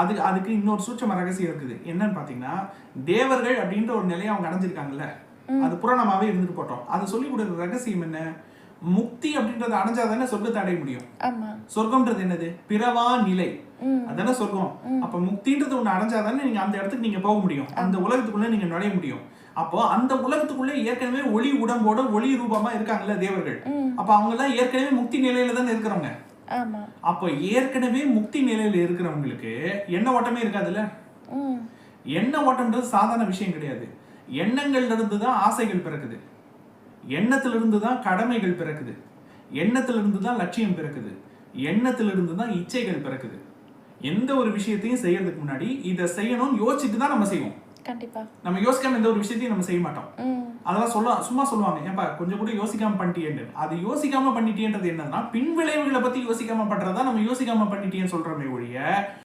அது அதுக்கு இன்னொரு சூட்சம ரகசியம் இருக்குது. என்னன்னு பாத்தீங்கன்னா தேவர்கள் அப்படின்ற ஒரு நிலையை அவங்க அடைஞ்சிருக்காங்கல்ல? அது புராணமாவே இருந்துட்டு போட்டோம். அது சொல்லி கொடுக்குற ரகசியம் என்ன? முக்தி அப்படின்றத அடைஞ்சாதானே சொர்க்கத்தை அடைய முடியும். சொர்க்கம்ன்றது என்னது? பிறவா நிலை. அதானே சொர்க்கம். அப்ப முக்தின்றது ஒண்ணு அடைஞ்சாதானே நீங்க அந்த இடத்துக்கு நீங்க போக முடியும். அந்த உலகத்துக்குள்ள நீங்க நுழைய முடியும். அப்போ அந்த உலகத்துக்குள்ள ஏற்கனவே ஒளி உடம்போட ஒளி ரூபமா இருக்காங்கல்ல தேவர்கள். அப்ப அவங்க எல்லாம் ஏற்கனவே முக்தி நிலையில தானே இருக்கிறவங்க. அப்போ ஏற்கனவே முக்தி நிலையில இருக்கிறவங்களுக்கு எண்ண ஓட்டமே இருக்காதுல்ல? எண்ண ஓட்டம்ன்றது சாதாரண விஷயம் கிடையாது. எண்ணங்கள்ல இருந்து தான் ஆசைகள் பிறக்குது. எண்ணத்துல இருந்து தான் கடமைகள் பிறக்குது. எண்ணத்துல இருந்து தான் லட்சியம் பிறக்குது. எண்ணத்துல இருந்து தான் இச்சைகள் பிறக்குது. எந்த ஒரு விஷயத்தையும் செய்யறதுக்கு முன்னாடி இதை செய்யணும்னு யோசிச்சுட்டு தான் நம்ம செய்வோம். கண்டிப்பா. நம்ம யோசிக்காம எந்த ஒரு விஷயத்தையும் நம்ம செய்ய மாட்டோம். அதெல்லாம் சொல்ல சும்மா சொல்லுவாங்க ஏன்பா கொஞ்சம் கூட யோசிக்காம பண்ணிட்டியேன்னு. அது யோசிக்காம பண்ணிட்டியன்றது என்னன்னா பின் விளைவுகளை பத்தி யோசிக்காம பண்றதா நம்ம யோசிக்காம பண்ணிட்டியேன்னு சொல்றோமே ஒழிய